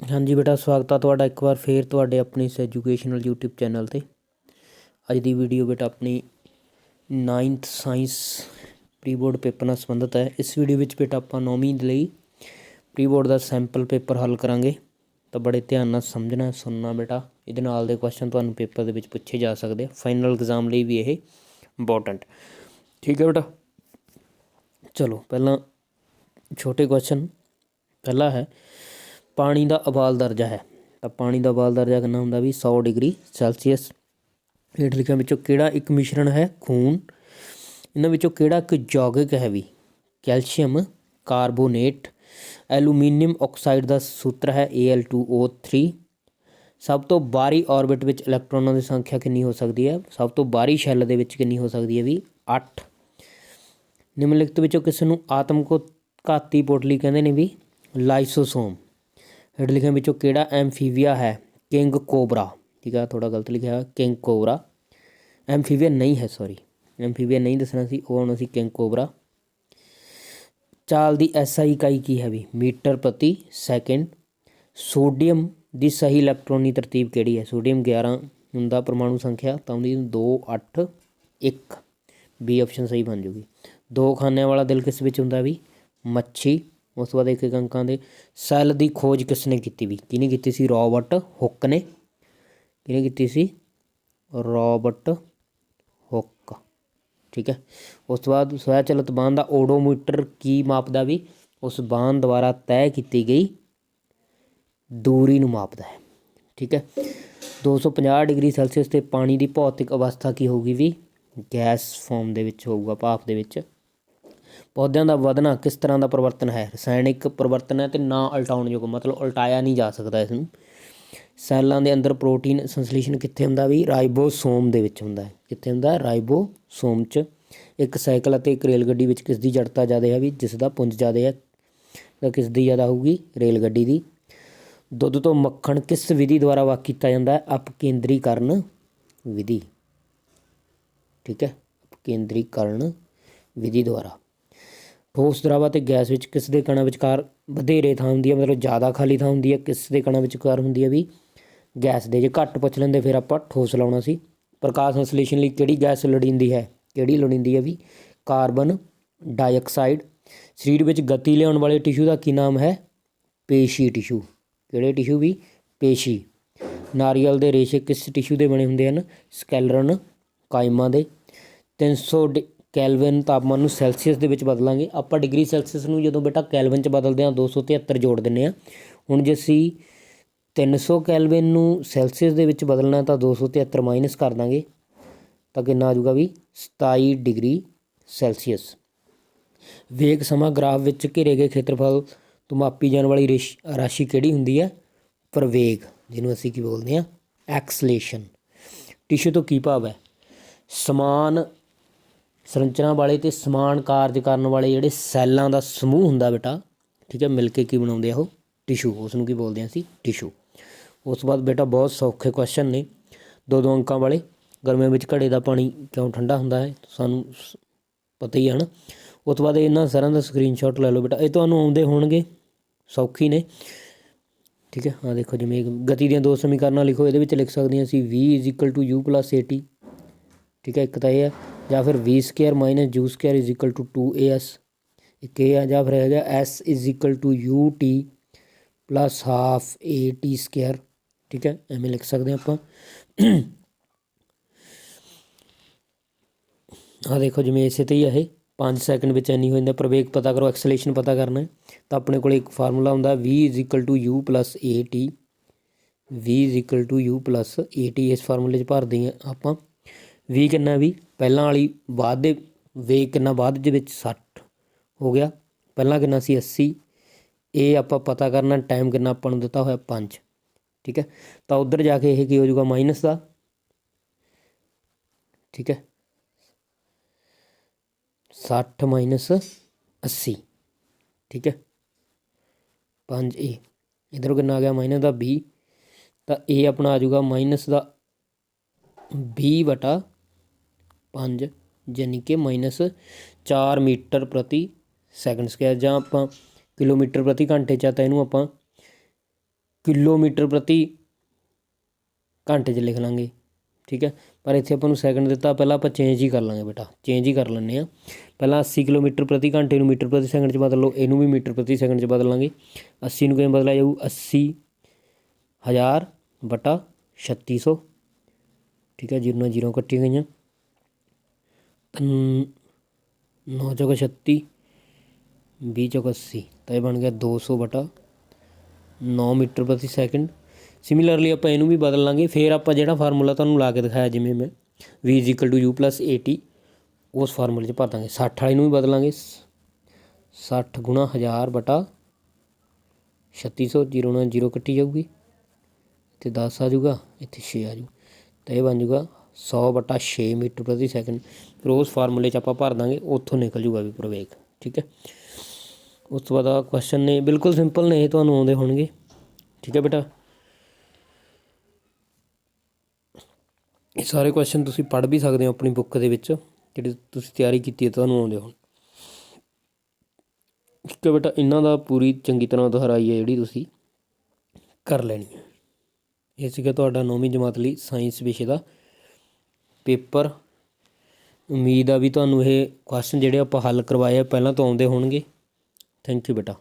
ਹਾਂਜੀ ਬੇਟਾ, ਸਵਾਗਤ ਆ ਤੁਹਾਡਾ ਇੱਕ ਵਾਰ ਫੇਰ ਤੁਹਾਡੇ ਆਪਣੇ ਇਸ ਐਜੂਕੇਸ਼ਨਲ YouTube ਚੈਨਲ ਤੇ। ਅੱਜ ਦੀ ਵੀਡੀਓ ਬੇਟਾ ਆਪਣੀ 9th science pre board paper ਨਾਲ ਸੰਬੰਧਿਤ ਹੈ। ਇਸ ਵੀਡੀਓ ਵਿੱਚ ਬੇਟਾ ਆਪਾਂ 9ਵੀਂ ਦੇ ਲਈ ਪ੍ਰੀ ਬੋਰਡ ਦਾ ਸੈਂਪਲ ਪੇਪਰ ਹੱਲ ਕਰਾਂਗੇ। ਤਾਂ ਬੜੇ ਧਿਆਨ ਨਾਲ ਸਮਝਣਾ, ਸੁਣਨਾ ਬੇਟਾ। ਇਹਦੇ ਨਾਲ ਦੇ ਕੁਐਸਚਨ ਤੁਹਾਨੂੰ ਪੇਪਰ ਦੇ ਵਿੱਚ ਪੁੱਛੇ ਜਾ ਸਕਦੇ ਆ। ਫਾਈਨਲ ਐਗਜ਼ਾਮ ਲਈ ਵੀ ਇਹ ਇੰਪੋਰਟੈਂਟ ਠੀਕ ਹੈ ਬੇਟਾ? ਚਲੋ, ਪਹਿਲਾਂ ਛੋਟੇ ਕੁਐਸਚਨ ਪਹਿਲਾ ਹੈ ਪਾਣੀ ਦਾ ਉਬਾਲ ਦਰਜਾ ਹੈ। ਤਾਂ ਪਾਣੀ ਦਾ ਉਬਾਲ ਦਰਜਾ ਕਿੰਨਾ ਹੁੰਦਾ ਵੀ 100 ਡਿਗਰੀ ਸੈਲਸੀਅਸ। ਹੇਠ ਲਿਖਿਆਂ ਵਿੱਚੋਂ ਕਿਹੜਾ ਇੱਕ ਮਿਸ਼ਰਣ ਹੈ? ਖੂਨ। ਇਹਨਾਂ ਵਿੱਚੋਂ ਕਿਹੜਾ ਇੱਕ ਯੌਗਿਕ ਹੈ ਵੀ? ਕੈਲਸ਼ੀਅਮ, ਕਾਰਬੋਨੇਟ, ਐਲੂਮੀਨੀਅਮ ਆਕਸਾਈਡ ਦਾ ਸੂਤਰ ਹੈ Al2O3 ਸਭ ਤੋਂ ਬਾਹਰੀ ਆਰਬਿਟ ਵਿੱਚ ਇਲੈਕਟ੍ਰੋਨਾਂ ਦੀ ਸੰਖਿਆ ਕਿੰਨੀ ਹੋ ਸਕਦੀ ਹੈ? ਸਭ ਤੋਂ ਬਾਹਰੀ ਸ਼ੈੱਲ ਦੇ ਵਿੱਚ ਕਿੰਨੀ ਹੋ ਸਕਦੀ ਹੈ ਵੀ? 8 ਨਿਮਨਲਿਖਤ ਵਿੱਚੋਂ ਕਿਸ ਨੂੰ ਆਤਮਕੋ ਘਾਤੀ ਪੋਟਲੀ ਕਹਿੰਦੇ ਨੇ ਵੀ ਲਾਈਸੋਸੋਮ ਹੇਠ ਲਿਖਿਆਂ ਵਿੱਚੋਂ ਕਿਹੜਾ ਐਮਫੀਬੀਆ ਹੈ? King cobra. ਠੀਕ ਆ ਥੋੜਾ ਗਲਤ ਲਿਖਿਆ ਹੋਇਆ, ਕਿੰਗ ਕੋਬਰਾ। ਐਮਫੀਬੀਆ ਨਹੀਂ ਹੈ ਸੌਰੀ ਐਮਫੀਬੀਆ ਨਹੀਂ ਦੱਸਣਾ ਸੀ, ਉਹ ਆਉਣਾ ਸੀ ਕਿੰਗ ਕੋਬਰਾ। ਚਾਲ ਦੀ ਐਸਆਈ ਇਕਾਈ ਕੀ ਹੈ ਵੀ? ਮੀਟਰ ਪ੍ਰਤੀ ਸੈਕਿੰਡ। ਸੋਡੀਅਮ ਦੀ ਸਹੀ ਇਲੈਕਟ੍ਰੋਨੀ ਤਰਤੀਬ ਕਿਹੜੀ ਹੈ? ਸੋਡੀਅਮ 11 ਹੁੰਦਾ ਪਰਮਾਣੂ ਸੰਖਿਆ, ਤਾਂ ਉਹਦੀ 2 8 1 ਬੀ ਆਪਸ਼ਨ ਸਹੀ ਬਣ ਜੂਗੀ। ਦੋ ਖਾਨਿਆਂ ਵਾਲਾ ਦਿਲ ਕਿਸ ਵਿੱਚ ਹੁੰਦਾ ਵੀ? ਮੱਛੀ। ਉਸ ਤੋਂ ਬਾਅਦ ਇੱਕ ਇੱਕ ਅੰਕਾਂ ਦੇ ਸੈੱਲ ਦੀ ਖੋਜ ਕਿਸ ਨੇ ਕੀਤੀ ਵੀ? ਕਿਹਨੇ ਕੀਤੀ ਸੀ? ਰੋਬਰਟ ਹੁੱਕ ਨੇ। ਕਿਹਨੇ ਕੀਤੀ ਸੀ? Robert hook. ਠੀਕ ਹੈ। ਉਸ ਤੋਂ ਬਾਅਦ ਸਵੈ ਚਲਿਤ ਬਾਂਹ ਦਾ ਓਡੋਮੀਟਰ ਕੀ ਮਾਪਦਾ ਵੀ? ਉਸ ਬਾਂਹ ਦੁਆਰਾ ਤੈਅ ਕੀਤੀ ਗਈ ਦੂਰੀ ਨੂੰ ਮਾਪਦਾ ਹੈ। ਠੀਕ ਹੈ। 250 ਡਿਗਰੀ ਸੈਲਸੀਅਸ ਤੇ ਪਾਣੀ ਦੀ ਭੌਤਿਕ ਅਵਸਥਾ ਕੀ ਹੋਊਗੀ ਵੀ? ਗੈਸ ਫਾਰਮ ਦੇ ਵਿੱਚ ਹੋਊਗਾ ਭਾਪ ਦੇ ਵਿੱਚ। ਪੌਦਿਆਂ ਦਾ ਵਧਣਾ ਕਿਸ ਤਰ੍ਹਾਂ ਦਾ ਪਰਿਵਰਤਨ ਹੈ? ਰਸਾਇਣਿਕ ਪਰਿਵਰਤਨ ਹੈ ਅਤੇ ਨਾ ਉਲਟਾਉਣਯੋਗ ਮਤਲਬ ਉਲਟਾਇਆ ਨਹੀਂ ਜਾ ਸਕਦਾ ਇਸ ਨੂੰ ਸੈੱਲਾਂ ਦੇ ਅੰਦਰ ਪ੍ਰੋਟੀਨ ਸੰਸਲੇਸ਼ਣ ਕਿੱਥੇ ਹੁੰਦਾ ਵੀ? ਰਾਈਬੋਸੋਮ ਦੇ ਵਿੱਚ ਹੁੰਦਾ ਹੈ। ਕਿੱਥੇ ਹੁੰਦਾ? ਰਾਈਬੋਸੋਮ 'ਚ। ਇੱਕ ਸਾਈਕਲ ਅਤੇ ਇੱਕ ਰੇਲ ਗੱਡੀ ਵਿੱਚ ਕਿਸ ਦੀ ਜੜਤਾ ਜ਼ਿਆਦਾ ਹੈ ਵੀ? ਜਿਸ ਦਾ ਪੁੰਜ ਜ਼ਿਆਦਾ ਹੈ। ਤਾਂ ਕਿਸ ਦੀ ਜ਼ਿਆਦਾ ਹੋਊਗੀ? ਰੇਲ ਗੱਡੀ ਦੀ। ਦੁੱਧ ਤੋਂ ਮੱਖਣ ਕਿਸ ਵਿਧੀ ਦੁਆਰਾ ਵਾਕ ਕੀਤਾ ਜਾਂਦਾ ਹੈ? ਅਪਕੇਂਦਰੀਕਰਨ ਵਿਧੀ। ਠੀਕ ਹੈ? ਅਪਕੇਂਦਰੀਕਰਨ ਵਿਧੀ ਦੁਆਰਾ। ਠੋਸ ਦਰਾਵਾ ਅਤੇ ਗੈਸ ਵਿੱਚ ਕਿਸ ਦੇ ਕਣਾਂ ਵਿਚਕਾਰ ਵਧੇਰੇ ਥਾਂ ਹੁੰਦੀ ਹੈ, ਮਤਲਬ ਜ਼ਿਆਦਾ ਖਾਲੀ ਥਾਂ ਹੁੰਦੀ ਹੈ, ਕਿਸ ਦੇ ਕਣਾਂ ਵਿਚਕਾਰ ਹੁੰਦੀ ਹੈ ਵੀ ਗੈਸ ਦੇ ਜੇ ਘੱਟ ਪੁੱਛ ਲੈਂਦੇ ਫਿਰ ਆਪਾਂ ਠੋਸ ਲਾਉਣਾ ਸੀ। ਪ੍ਰਕਾਸ਼ ਸੰਸਲੇਸ਼ਣ ਲਈ ਕਿਹੜੀ ਗੈਸ ਲੋੜੀਂਦੀ ਹੈ? ਕਿਹੜੀ ਲੋੜੀਂਦੀ ਹੈ ਵੀ ਕਾਰਬਨ ਡਾਈਆਕਸਾਈਡ। ਸਰੀਰ ਵਿੱਚ ਗਤੀ ਲਿਆਉਣ ਵਾਲੇ ਟਿਸ਼ੂ ਦਾ ਕੀ ਨਾਮ ਹੈ? ਪੇਸ਼ੀ ਟਿਸ਼ੂ। ਕਿਹੜੇ ਟਿਸ਼ੂ ਵੀ? ਪੇਸ਼ੀ। ਨਾਰੀਅਲ ਦੇ ਰੇਸ਼ੇ ਕਿਸ ਟਿਸ਼ੂ ਦੇ ਬਣੇ ਹੁੰਦੇ ਹਨ? ਸਕੈਲਰਨ ਕਾਇਮਾਂ ਦੇ। 300 ਕੈਲਵਿਨ ਤਾਪਮਾਨ ਨੂੰ ਸੈਲਸੀਅਸ ਦੇ ਵਿੱਚ ਬਦਲਾਂਗੇ। ਆਪਾਂ ਡਿਗਰੀ ਸੈਲਸੀਅਸ ਨੂੰ ਜਦੋਂ ਬੇਟਾ ਕੈਲਵਿਨ 'ਚ ਬਦਲਦੇ ਹਾਂ 273 ਜੋੜ ਦਿੰਨੇ ਆ ਹੁਣ ਜੇ ਅਸੀਂ 300 ਕੈਲਵਿਨ ਨੂੰ ਸੈਲਸੀਅਸ ਦੇ ਵਿੱਚ ਬਦਲਣਾ ਤਾਂ 273 ਮਾਈਨਸ ਕਰ ਦਾਂਗੇ। ਤਾਂ ਕਿੰਨਾ ਆ ਜਾਊਗਾ ਵੀ? 27 ਡਿਗਰੀ ਸੈਲਸੀਅਸ। ਵੇਗ ਸਮਾਂ ਗ੍ਰਾਫ ਵਿੱਚ ਘਿਰੇ ਗਏ ਖੇਤਰਫਲ ਤੋਂ ਮਾਪੀ ਜਾਣ ਵਾਲੀ ਰਾਸ਼ੀ ਕਿਹੜੀ ਹੁੰਦੀ ਹੈ? ਪ੍ਰਵੇਗ, ਜਿਹਨੂੰ ਅਸੀਂ ਕੀ ਬੋਲਦੇ ਹਾਂ? ਐਕਸਲੇਸ਼ਨ। ਟਿਸ਼ੂ ਤੋਂ ਕੀ ਭਾਵ ਹੈ? ਸਮਾਨ ਸੰਰਚਨਾ ਵਾਲੇ ਤੇ ਸਮਾਨ ਕਾਰਜ ਕਰਨ ਵਾਲੇ ਜਿਹੜੇ ਸੈੱਲਾਂ ਦਾ ਸਮੂਹ ਹੁੰਦਾ ਬੇਟਾ, ਠੀਕ ਹੈ, ਮਿਲ ਕੇ ਕੀ ਬਣਾਉਂਦੇ ਆ ਉਹ? ਟਿਸ਼ੂ ਉਸ ਨੂੰ ਕੀ ਬੋਲਦੇ ਆ ਅਸੀਂ? ਟਿਸ਼ੂ। ਉਸ ਤੋਂ ਬਾਅਦ ਬੇਟਾ ਬਹੁਤ ਸੌਖੇ ਕੁਐਸਚਨ ਨੇ, ਦੋ ਦੋ ਅੰਕਾਂ ਵਾਲੇ। ਗਰਮੀਆਂ ਵਿੱਚ ਘੜੇ ਦਾ ਪਾਣੀ ਕਿਉਂ ਠੰਡਾ ਹੁੰਦਾ ਹੈ? ਸਾਨੂੰ ਪਤਾ ਹੀ ਹੈ ਨਾ ਉਸ ਤੋਂ ਬਾਅਦ ਇਹਨਾਂ ਸਾਰਿਆਂ ਦਾ ਸਕਰੀਨਸ਼ਾਟ ਲੈ ਲਓ ਬੇਟਾ। ਇਹ ਤੁਹਾਨੂੰ ਆਉਂਦੇ ਹੋਣਗੇ, ਸੌਖੀ ਨੇ। ਠੀਕ ਹੈ ਆ ਦੇਖੋ ਜਿਵੇਂ ਗਤੀ ਦੀਆਂ ਦੋ ਸਮੀਕਰਨਾਂ ਲਿਖੋ, ਇਹਦੇ ਵਿੱਚ ਲਿਖ ਸਕਦੇ ਹਾਂ ਅਸੀਂ v u at ਠੀਕ ਹੈ, ਇੱਕ ਤਾਂ ਇਹ ਹੈ ਜਾਂ ਫਿਰ v square minus u square is equal to 2as ਇੱਕ ਇਹ ਆ ਜਾਂ ਫਿਰ ਹੈਗਾ s is equal to ut plus half at square ਠੀਕ ਹੈ, ਐਵੇਂ ਲਿਖ ਸਕਦੇ ਆਪਾਂ। ਆ ਦੇਖੋ ਜਿਵੇਂ ਇਸੇ ਤੇ ਹੀ ਇਹ। 5 ਸੈਕਿੰਡ ਵਿੱਚ ਇੰਨੀ ਹੋ ਜਾਂਦਾ, ਪ੍ਰਵੇਗ ਪਤਾ ਕਰੋ ਐਕਸਲੇਸ਼ਨ ਪਤਾ ਕਰਨਾ। ਤਾਂ ਆਪਣੇ ਕੋਲ ਇੱਕ ਫਾਰਮੂਲਾ ਹੁੰਦਾ, v u at v u at ਇਸ ਫਾਰਮੂਲੇ 'ਚ ਭਰਦੇ ਆ ਆਪਾਂ। V ਕਿੰਨਾ ਵੀ? ਪਹਿਲਾਂ ਵਾਲੀ ਬਾਅਦ ਦੇ ਵੇ ਕਿੰਨਾ ਬਾਅਦ ਦੇ ਵਿੱਚ ਸੱਠ ਹੋ ਗਿਆ। ਪਹਿਲਾਂ ਕਿੰਨਾ ਸੀ? 80 ਇਹ ਆਪਾਂ ਪਤਾ ਕਰਨਾ ਟਾਈਮ ਕਿੰਨਾ ਆਪਾਂ ਨੂੰ ਦਿੱਤਾ ਹੋਇਆ? 5 ਠੀਕ ਹੈ? ਤਾਂ ਉਧਰ ਜਾ ਕੇ ਇਹ ਕੀ ਹੋ ਜਾਊਗਾ? ਮਾਈਨਸ ਦਾ। ਠੀਕ ਹੈ? 60 ਮਾਈਨਸ 80 ਠੀਕ ਹੈ? 5a ਇਧਰੋਂ ਕਿੰਨਾ ਆ ਗਿਆ? ਮਾਈਨਸ ਦਾ b ਤਾਂ ਇਹ ਆਪਣਾ ਆ ਜਾਊਗਾ। ਮਾਈਨਸ ਦਾ b ਵਟਾ ਪੰਜ ਯਾਨੀ ਕਿ ਮਾਈਨਸ ਚਾਰ ਮੀਟਰ ਪ੍ਰਤੀ ਸੈਕਿੰਡ ਸਕੁਅਰ ਜਾਂ ਆਪਾਂ ਕਿਲੋਮੀਟਰ ਪ੍ਰਤੀ ਘੰਟੇ ਚ ਆ ਤਾਂ ਇਹਨੂੰ ਆਪਾਂ ਕਿਲੋਮੀਟਰ ਪ੍ਰਤੀ ਘੰਟੇ 'ਚ ਲਿਖ ਲਾਂਗੇ, ਠੀਕ ਹੈ? ਪਰ ਇੱਥੇ ਆਪਾਂ ਨੂੰ ਸੈਕਿੰਡ ਦਿੱਤਾ, ਪਹਿਲਾਂ ਆਪਾਂ ਚੇਂਜ ਹੀ ਕਰ ਲਾਂਗੇ ਬੇਟਾ ਚੇਂਜ ਹੀ ਕਰ ਲੈਂਦੇ ਆ ਪਹਿਲਾਂ 80 ਕਿਲੋਮੀਟਰ ਪ੍ਰਤੀ ਘੰਟੇ ਨੂੰ ਮੀਟਰ ਪ੍ਰਤੀ ਸੈਕਿੰਡ 'ਚ ਬਦਲ ਲਓ, ਇਹਨੂੰ ਵੀ ਮੀਟਰ ਪ੍ਰਤੀ ਸੈਕਿੰਡ 'ਚ ਬਦਲ ਲਾਂਗੇ। 80 ਨੂੰ ਕਿਵੇਂ ਬਦਲਿਆ ਜਾਊ? 80 ਹਜ਼ਾਰ ਬਟਾ 3600 ਠੀਕ ਹੈ? ਜੀਰੋ ਨਾਲ ਜੀਰੋ ਕੱਟੀਆਂ ਗਈਆਂ। ਨੌ ਚੌਕਾ 36 ਵੀਹ ਚੌਕਾ 80 ਤਾਂ ਇਹ ਬਣ ਗਿਆ ਦੋ ਸੌ ਬਟਾ ਨੌ ਮੀਟਰ ਪ੍ਰਤੀ ਸੈਕਿੰਡ। ਸਿਮਿਲਰਲੀ ਆਪਾਂ ਇਹਨੂੰ ਵੀ ਬਦਲ ਲਾਂਗੇ। ਫਿਰ ਆਪਾਂ ਜਿਹੜਾ ਫਾਰਮੂਲਾ ਤੁਹਾਨੂੰ ਲਾ ਕੇ ਦਿਖਾਇਆ, ਜਿਵੇਂ ਮੈਂ, v u 80 ਉਸ ਫਾਰਮੂਲੇ 'ਚ ਭਰ ਦਾਂਗੇ। 60 ਵਾਲੇ ਨੂੰ ਵੀ ਬਦਲਾਂਗੇ। 60 ਗੁਣਾ 1000 ਬਟਾ 3600 ਜ਼ੀਰੋ ਨਾਲ ਜ਼ੀਰੋ ਕੱਟੀ ਜਾਊਗੀ। ਇੱਥੇ 10 ਆ ਜਾਊਗਾ, ਇੱਥੇ 6 ਆ ਜਾਊ। ਤਾਂ ਇਹ ਬਣ ਜਾਊਗਾ 100 ਬਟਾ 6 ਮੀਟਰ ਪ੍ਰਤੀ ਸੈਕਿੰਡ। ਫਿਰ ਉਸ ਫਾਰਮੂਲੇ 'ਚ ਆਪਾਂ ਭਰ ਦਾਂਗੇ, ਉੱਥੋਂ ਨਿਕਲ ਜੂਗਾ ਵੀ ਪ੍ਰਵੇਗ, ਠੀਕ ਹੈ? ਉਸ ਤੋਂ ਬਾਅਦ ਆ ਕੁਐਸਚਨ ਨੇ ਬਿਲਕੁਲ ਸਿੰਪਲ ਨੇ, ਇਹ ਤੁਹਾਨੂੰ ਆਉਂਦੇ ਹੋਣਗੇ। ਠੀਕ ਹੈ ਬੇਟਾ? ਇਹ ਸਾਰੇ ਕੁਐਸਚਨ ਤੁਸੀਂ ਪੜ੍ਹ ਵੀ ਸਕਦੇ ਹੋ ਆਪਣੀ ਬੁੱਕ ਦੇ ਵਿੱਚ, ਜਿਹੜੀ ਤੁਸੀਂ ਤਿਆਰੀ ਕੀਤੀ ਹੈ, ਤੁਹਾਨੂੰ ਆਉਂਦੇ ਹੋਣ। ਠੀਕ ਹੈ ਬੇਟਾ, ਇਹਨਾਂ ਦਾ ਪੂਰੀ ਚੰਗੀ ਤਰ੍ਹਾਂ ਦੁਹਰਾਈ ਹੈ ਜਿਹੜੀ ਤੁਸੀਂ ਕਰ ਲੈਣੀ ਹੈ। ਇਹ ਸੀਗਾ ਤੁਹਾਡਾ 9ਵੀਂ ਜਮਾਤ ਲਈ ਸਾਇੰਸ ਵਿਸ਼ੇ ਦਾ ਪੇਪਰ। ਉਮੀਦ ਆ ਵੀ ਤੁਹਾਨੂੰ ਇਹ ਕੁਸ਼ਚਨ ਜਿਹੜੇ ਆਪਾਂ ਹੱਲ ਕਰਵਾਏ ਆ, ਪਹਿਲਾਂ ਤੋਂ ਆਉਂਦੇ ਹੋਣਗੇ। ਥੈਂਕ ਯੂ ਬੇਟਾ।